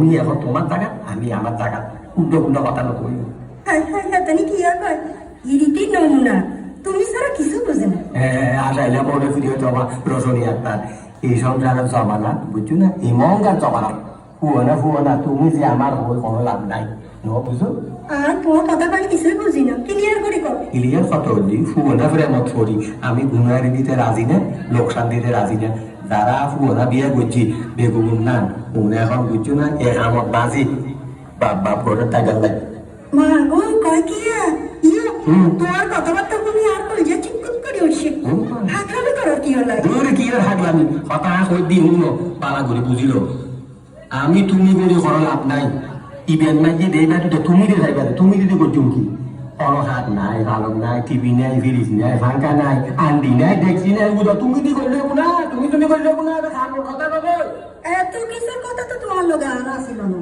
তুমি এখন তোমার জায়গা আমি আমার জায়গা। উল্টো কথা কি আর কয়? ইরিটি নমুনা। তুমি ছাড়া কিছু বোঝে না? আসাইলে মনে ফিরে জমা রসনি একটা এই সংসারের জমানা বুঝছ না? এই মহঙ্গার জমানা হুয়না হুয়না তুমি যে আমার হয়ে কোনো লাভ নাই। ন বুঝো আর তোমার কথা বলে কিছুই বুঝি না। ক্লিয়ার করে হলি আমি গুনারি দিতে রাজি না? লোকসান দিতে রাজি না? বিয়ে করছি বেগুন নান উনি এখন বুঝছ না এ আমত বাজি। বাপ বাপ করে টাকা লাই মা গো কয় কি। তোমার কথাবার্তা তুমি আর যে চিকুত করে উঠছে। হাতলামি করার কি হলো দূর কি আর হাগলামি হতাশ হয়ে দি হুন পালা করে বুঝিল আমি তুমি করে করা লাভ নাই। ইভেন নাই যে দেই না তুমি দিয়ে যাইবা তুমি যদি করছ কি? হাত নাই আলোক নাই টিভি নাই ফ্রিজ নাই ফাঙ্কা নাই আন্ডি নাই ডেক্সি নাই বুঝো তুমি দি করলে না তুমি তুমি করলে না খাবার কথা বলো এত কিছুর কথা তো তোমার লগে আর আসিল না।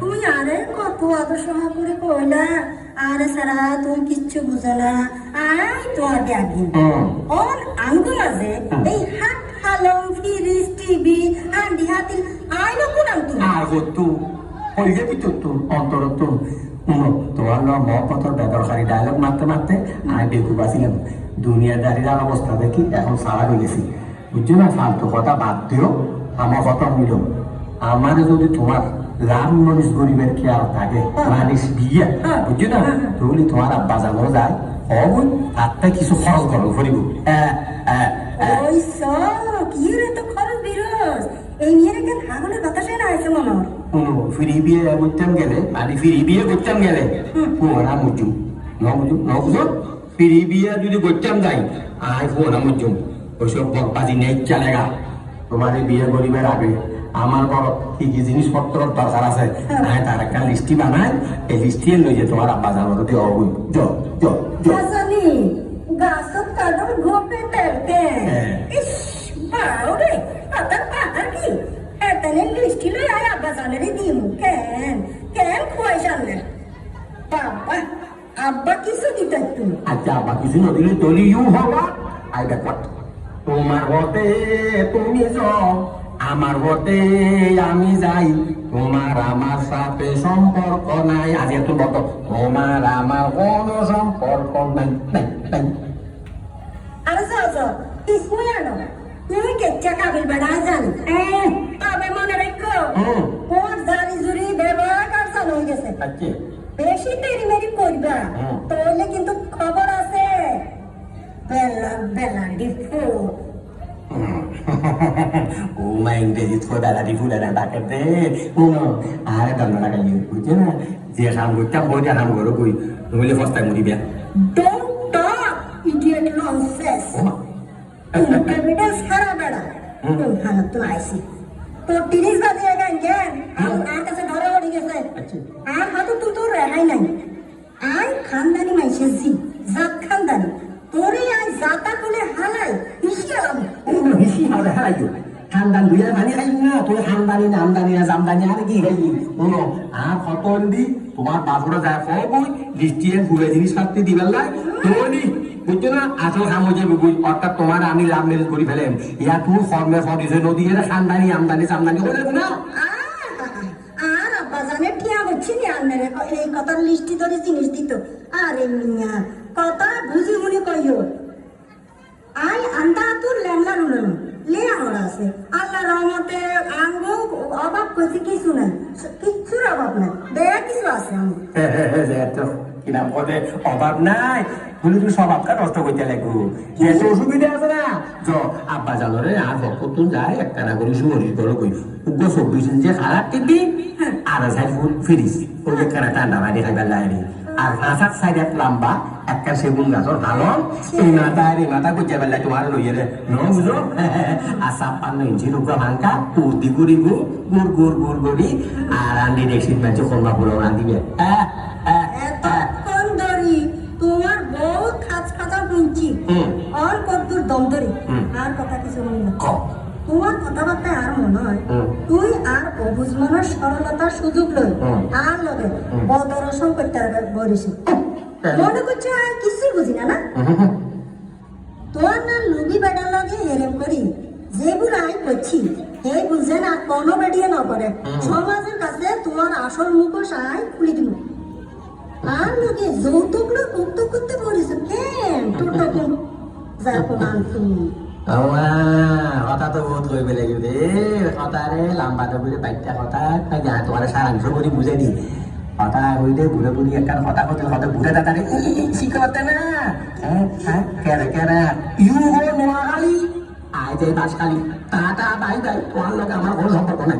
তুমি আরে কত আদর করে কইলা আরে সারা তুমি কিচ্ছু বুঝো না আই তোমার ব্যাগিন হুম ওর মাঝে এই হাত হালম ফ্রিজ টিভি আন্ডি হাতিল আইলো কোন আঙ্গুল? আর হতো হয়ে যাবি তো তো। তোমার বেদরকারি ডায়লগ মারতে মারতে আমি বেকু বাঁচিলাম দুনিয়াদারির অবস্থা দেখি এখন সারা হয়ে গেছি। বুঝছ না, ফালতু কথা বাদ দিও, আমার কথা হইল আমার যদি তোমার রাম মনীষ গরিবের খেয়াল থাকে, মানুষ বিয়ে, বুঝছ না, তাহলে তোমার আব্বা জানো যায় অবই তার কিছু খরচ করো করিব ওই সব, কি রে তো খরচ বিরস? এই মেয়ের কেন বাতাসে না আছে মনে হয়। কোনো করতাম গেলে মানে ফিরি করতাম গেলে ফোনা মুজুম ন বুঝুম ন বুঝো ফিরি বিয়ে যদি করতাম যাই আই ফোনা মুজুম ওইসব বকবাজি নেই চালেগা তোমার বিয়ে করিবার আগে আমার বড় কি কি জিনিসপত্র দরকার আছে আয় তার একটা লিস্টি বানাই এই লিস্টি লই যে তোমার আব্বা জানো দিয়ে অবই জ জ জ গাছত কাদর গোপে তেলতে। ইস বাউরে পাতার পাতা কি এতনে লিস্টি লই আয় আব্বা জানের কেন? কেন খুয়াই সামনে বাবা আব্বা কিছু দিতে তুমি আচ্ছা আব্বা কিছু নদীলে তলি ইউ হবা। আই তোমার হতে তুমি যাও। আমার হতে আমি যাই। তোমার আমার সাথে সম্পর্ক নাই। আজ এত বত তোমার আমার কোনো সম্পর্ক নাই আরে যাও যাও। তুমি কেচ্চা কাবিল বেড়া হ্যাঁ তবে মনে রেখো ওর জারি জুরি ব্যবহার আর হয়ে গেছে। আচ্ছা। বেশি দেরি মেরি করবা? তাহলে কিন্তু খবর আছে। বেলা বেলা ডিফু ও মা আরে বুঝছে না? যে কাম করতাম বই কাম করো কই? নইলে ফস্তায় মুড়ি বিয়া ডোন্ট টক ইডিয়েট ননসেন্স ও মা এভিডেন্স হারা বেড়া হুম। তো আইছি তো তিরিশ বাজে গেন কেন আর কাছে ধরে উঠে গেছে আচ্ছা আর হাতে তো তোর রেহাই নাই আই খানদানি মাইছে জি জাত খানদানি তোরে আই জাতা কোলে হালাই হিসি আলাম বেশি হবে হারাইতো খানদান দুইয়া পানি খাই না তোর খানদানি না আমদানি না জামদানি আর কি খাই শুনো আর খতন দি তোমার বাপরা যায় কবই লিস্টিয়ে ঘুরে জিনিস পাতি দিবেন লাই তোনি বুঝছ না? কাম বুঝ অর্থাৎ তোমার আমি লাভ মেরেজ করে ফেলেম। ইয়া তুই ফর্মে ফর্মিছে নদী এর খানদানি আমদানি জামদানি করে না? আর আব্বা জানে ঠিয়া হচ্ছে নি আন্নারে এই কথার লিস্টি ধরে জিনিস দিত। আরে মিয়া কথা বুঝি মনে কইও আই আন্ডা তোর লেমলা রুলানো লে আমার আছে। আল্লাহ রহমতে আঙ্গ অভাব কইছে কিছু নাই। কিচ্ছুর অভাব নাই। দেয়া কিছু আছে আমার। কি নাম করে অভাব নাই। বলে তুই স্বভাব কা নষ্ট করতে লাগবো। যেহেতু অসুবিধা আছে না? য আব্বা জানরে আর ভক্তন যায়, একটা না করে সুমরি করো। কই উগ্র চব্বিশ ইঞ্চি খারাপ টিপি আর সাইড ফুট ফিরিস। ওই একটা ঠান্ডা পানি খাইবার লাগে আর পাঁচাত সাইড এক লম্বা, একটা সেগুন গাছর হালন এই মাথা আর এই মাথা গুজে বেলা তোমার লইয়ে রে ন বুঝো? আর ছাপ্পান্ন ইঞ্চি রুগা ভাঙ্কা উদি গুড়ি গু গুড় গুড় গুড়, গুড়ি। আর আন্দি দেখছি মাঝে কন্যা পুরো রাঁধিবে হ্যাঁ হ্যাঁ হ্যাঁ এতক্ষণ ধরি তোমার বউ খাঁচ খাঁচা শুনছি হুম। আর কদ্দুর দম ধরি হুম। আর কথা কিছু মনে না কম তোমার আর হুম। তুই আর অবুজ মনের সরলতার সুযোগ লই আর লগে। বদরসম করতে বলিস মনে করছে আর কিছুই বুঝি না না? তোর না লুবি বেড়ার লগে হেরেম করি। যেগুলো আমি করছি এই বুঝে না কোনো বেডিয়ে না করে। সমাজের কাছে তোমার আসল মুখোশ আয় খুলে দিব। আর নাকি যৌতুক না কৌতুক করতে বলিস কেন? তোর তখন যাকো তুমি আমা কথা তো বহুত কইবে লাগিব দে কথা রে লম্বা বুঝে বাইকটা কথা তাই যা তোমার সারাংশ করে বুঝে দি। কথা হইলে বুড়ে বুড়ি একটা কইতে হতে বুড়ে দাদারে শিখতে না হ্যাঁ কেরে কেরে ইউ গো নোয়াখালী আই যাই বাসখালী টাটা বাই বাই তোমার লোক আমার কোনো সম্পর্ক নাই।